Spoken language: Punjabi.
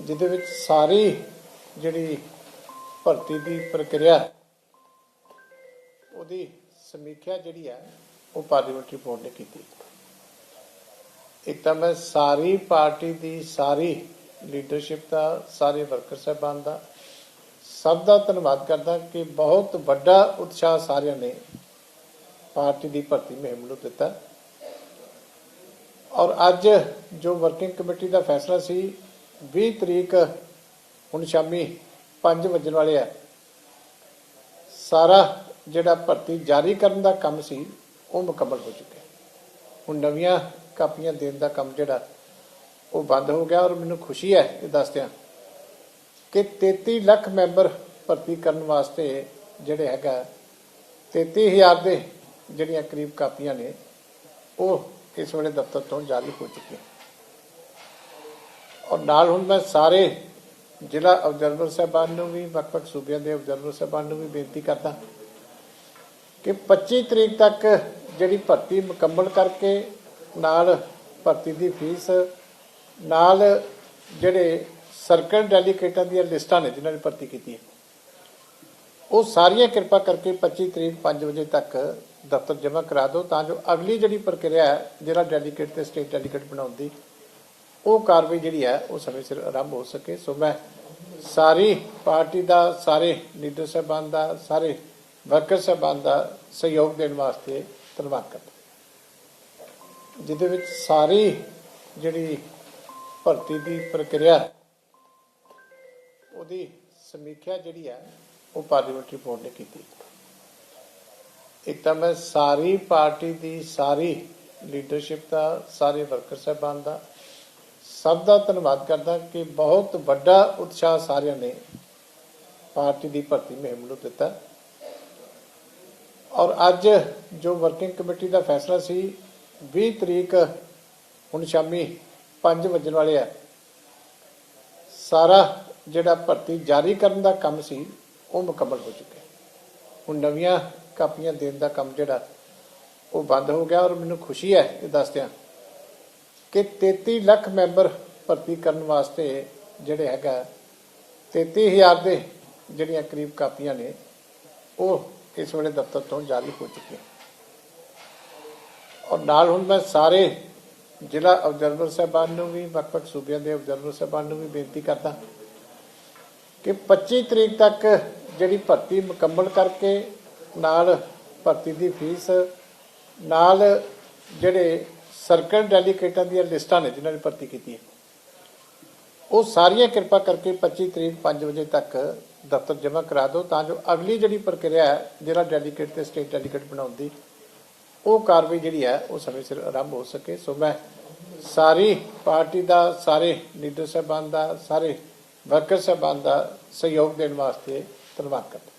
ਜਿਹਦੇ ਵਿੱਚ ਸਾਰੀ ਜਿਹੜੀ ਭਰਤੀ ਦੀ ਪ੍ਰਕਿਰਿਆ ਉਹਦੀ ਸਮੀਖਿਆ ਜਿਹੜੀ ਹੈ, ਉਹ ਪਾਰਲੀਮੈਂਟਰੀ ਬੋਰਡ ਨੇ ਕੀਤੀ। ਇੱਕ ਤਾਂ ਮੈਂ ਸਾਰੀ ਪਾਰਟੀ ਦੀ ਸਾਰੀ ਲੀਡਰਸ਼ਿਪ ਦਾ, ਸਾਰੇ ਵਰਕਰ ਸਾਹਿਬਾਨ ਦਾ ਸਭ ਦਾ ਧੰਨਵਾਦ ਕਰਦਾ ਕਿ ਬਹੁਤ ਵੱਡਾ ਉਤਸ਼ਾਹ ਸਾਰਿਆਂ ਨੇ ਪਾਰਟੀ ਦੀ ਭਰਤੀ ਮੁਹਿੰਮ ਨੂੰ ਦਿੱਤਾ। ਔਰ ਅੱਜ ਜੋ ਵਰਕਿੰਗ ਕਮੇਟੀ ਦਾ ਫੈਸਲਾ ਸੀ 20 ਤਰੀਕ ਹੁਣ ਸ਼ਾਮੀ 5 ਵਜਣ ਵਾਲੇ ਆ। ਸਾਰਾ ਜਿਹੜਾ ਭਰਤੀ ਜਾਰੀ ਕਰਨ ਦਾ ਕੰਮ ਸੀ, ਉਹ ਮੁਕੰਮਲ ਹੋ ਚੁੱਕਿਆ। ਹੁਣ ਨਵੀਆਂ ਕਾਪੀਆਂ ਦੇਣ ਦਾ ਕੰਮ ਜਿਹੜਾ, ਉਹ ਬੰਦ ਹੋ ਗਿਆ ਔਰ ਮੈਨੂੰ ਖੁਸ਼ੀ ਹੈ ਇਹ ਦੱਸਦਿਆਂ ਕਿ 33 ਲੱਖ ਮੈਂਬਰ ਭਰਤੀ ਕਰਨ ਵਾਸਤੇ ਜਿਹੜੇ ਹੈਗਾ 33000 ਦੇ ਜਿਹੜੀਆਂ ਕਰੀਬ ਕਾਪੀਆਂ ਨੇ, ਉਹ ਇਸ ਵੇਲੇ ਦਫ਼ਤਰ ਤੋਂ ਜਾਰੀ ਹੋ ਚੁੱਕੀਆਂ। ਔਰ ਨਾਲ ਹੁਣ ਮੈਂ ਸਾਰੇ ਜ਼ਿਲ੍ਹਾ ਅਬਜ਼ਰਵਰ ਸਾਹਿਬਾਨ ਨੂੰ ਵੀ, ਵੱਖ-ਵੱਖ ਸੂਬਿਆਂ ਦੇ ਅਬਜ਼ਰਵਰ ਸਾਹਿਬਾਨ ਨੂੰ ਵੀ ਬੇਨਤੀ ਕਰਦਾ ਕਿ 25 ਤਰੀਕ ਤੱਕ ਜਿਹੜੀ ਭਰਤੀ ਮੁਕੰਮਲ ਕਰਕੇ ਨਾਲ ਭਰਤੀ ਦੀ ਫੀਸ, ਨਾਲ ਜਿਹੜੇ ਸਰਕਲ ਡੈਲੀਗੇਟਾਂ ਦੀਆਂ ਲਿਸਟਾਂ ਨੇ ਜਿਨ੍ਹਾਂ ਨੇ ਭਰਤੀ ਕੀਤੀ ਹੈ ਉਹ ਸਾਰੀਆਂ ਕਿਰਪਾ ਕਰਕੇ 25 ਤਰੀਕ 5 ਵਜੇ ਤੱਕ ਦਫ਼ਤਰ ਜਮ੍ਹਾਂ ਕਰਾ ਦਿਓ ਤਾਂ ਜੋ ਅਗਲੀ ਜਿਹੜੀ ਪ੍ਰਕਿਰਿਆ ਹੈ ਜਿਹੜਾ ਡੈਲੀਗੇਟ ਤੇ ਸਟੇਟ ਡੈਲੀਗੇਟ ਬਣਾਉਣ ਦੀ ਉਹ ਕਾਰਵਾਈ ਜਿਹੜੀ ਹੈ ਉਹ ਸਮੇਂ ਸਿਰ ਆਰੰਭ ਹੋ ਸਕੇ। ਸੋ ਮੈਂ ਸਾਰੀ ਪਾਰਟੀ ਦਾ ਸਾਰੇ ਲੀਡਰ ਸਾਹਿਬਾਨ ਦਾ ਸਾਰੇ ਵਰਕਰ ਸਾਹਿਬਾਨ ਦਾ ਸਹਿਯੋਗ ਦੇਣ ਵਾਸਤੇ ਧੰਨਵਾਦ ਕਰਦਾ ਜਿਹਦੇ ਵਿੱਚ ਸਾਰੀ ਜਿਹੜੀ ਭਰਤੀ ਦੀ ਪ੍ਰਕਿਰਿਆ ਹੈ, ਉਹਦੀ ਸਮੀਖਿਆ ਜਿਹੜੀ ਹੈ ਉਹ ਪਾਰਲੀਮੈਂਟਰੀ ਬੋਰਡ ਨੇ ਕੀਤੀ ਇੱਕ ਤਾਂ ਮੈਂ ਸਾਰੀ ਪਾਰਟੀ ਦੀ ਸਾਰੀ ਲੀਡਰਸ਼ਿਪ ਦਾ ਸਾਰੇ ਵਰਕਰ ਸਾਹਿਬਾਨ ਦਾ ਸਭ ਦਾ ਧੰਨਵਾਦ ਕਰਦਾ ਕਿ ਬਹੁਤ ਵੱਡਾ ਉਤਸ਼ਾਹ ਸਾਰਿਆਂ ਨੇ ਪਾਰਟੀ ਦੀ ਭਰਤੀ ਮੁਹਿੰਮ ਨੂੰ ਦਿੱਤਾ। ਔਰ ਅੱਜ ਜੋ ਵਰਕਿੰਗ ਕਮੇਟੀ ਦਾ ਫੈਸਲਾ ਸੀ 20 ਤਰੀਕ ਹੁਣ ਸ਼ਾਮੀ 5 ਵਜਣ ਵਾਲੇ ਆ। ਸਾਰਾ ਜਿਹੜਾ ਭਰਤੀ ਜਾਰੀ ਕਰਨ ਦਾ ਕੰਮ ਸੀ, ਉਹ ਮੁਕੰਮਲ ਹੋ ਚੁੱਕਿਆ। ਹੁਣ ਨਵੀਆਂ ਕਾਪੀਆਂ ਦੇਣ ਦਾ ਕੰਮ ਜਿਹੜਾ, ਉਹ ਬੰਦ ਹੋ ਗਿਆ ਔਰ ਮੈਨੂੰ ਖੁਸ਼ੀ ਹੈ ਇਹ ਦੱਸਦਿਆਂ ਕਿ 33 ਲੱਖ ਮੈਂਬਰ ਭਰਤੀ ਕਰਨ ਵਾਸਤੇ ਜਿਹੜੇ ਹੈਗਾ 33000 ਦੇ ਜਿਹੜੀਆਂ ਕਰੀਬ ਕਾਪੀਆਂ ਨੇ, ਉਹ ਇਸ ਵੇਲੇ ਦਫ਼ਤਰ ਤੋਂ ਜਾਰੀ ਹੋ ਚੁੱਕੀਆਂ। ਔਰ ਨਾਲ ਹੁਣ ਮੈਂ ਸਾਰੇ ਜ਼ਿਲ੍ਹਾ ਅਬਜ਼ਰਵਰ ਸਾਹਿਬਾਨ ਨੂੰ ਵੀ, ਵੱਖ-ਵੱਖ ਸੂਬਿਆਂ ਦੇ ਅਬਜ਼ਰਵਰ ਸਾਹਿਬਾਨ ਨੂੰ ਵੀ ਬੇਨਤੀ ਕਰਦਾ ਕਿ 25 ਤਰੀਕ ਤੱਕ ਜਿਹੜੀ ਭਰਤੀ ਮੁਕੰਮਲ ਕਰਕੇ ਨਾਲ ਭਰਤੀ ਦੀ ਫੀਸ, ਨਾਲ ਜਿਹੜੇ ਸਰਕਲ ਡੈਲੀਗੇਟਾਂ ਦੀਆਂ ਲਿਸਟਾਂ ਨੇ ਜਿਨ੍ਹਾਂ ਨੇ ਭਰਤੀ ਕੀਤੀ ਹੈ। ਉਹ ਸਾਰੀਆਂ ਕਿਰਪਾ ਕਰਕੇ 25 ਤਰੀਕ 5 ਵਜੇ ਤੱਕ ਦਫ਼ਤਰ ਜਮ੍ਹਾਂ ਕਰਾ ਦਿਓ ਤਾਂ ਜੋ ਅਗਲੀ ਜਿਹੜੀ ਪ੍ਰਕਿਰਿਆ ਹੈ, ਜਿਹੜਾ ਡੈਲੀਗੇਟ ਤੇ ਸਟੇਟ ਡੈਲੀਗੇਟ ਬਣਾਉਣ ਦੀ, ਉਹ ਕਾਰਵਾਈ ਜਿਹੜੀ ਹੈ, ਉਹ ਸਮੇਂ ਸਿਰ ਆਰੰਭ ਹੋ ਸਕੇ। ਸੋ ਮੈਂ ਸਾਰੀ ਪਾਰਟੀ ਦਾ, ਸਾਰੇ ਲੀਡਰ ਸਾਹਿਬਾਨ ਦਾ, ਸਾਰੇ ਵਰਕਰ ਸਾਹਿਬਾਨ ਦਾ ਸਹਿਯੋਗ ਦੇਣ ਵਾਸਤੇ ਧੰਨਵਾਦ ਕਰਦਾ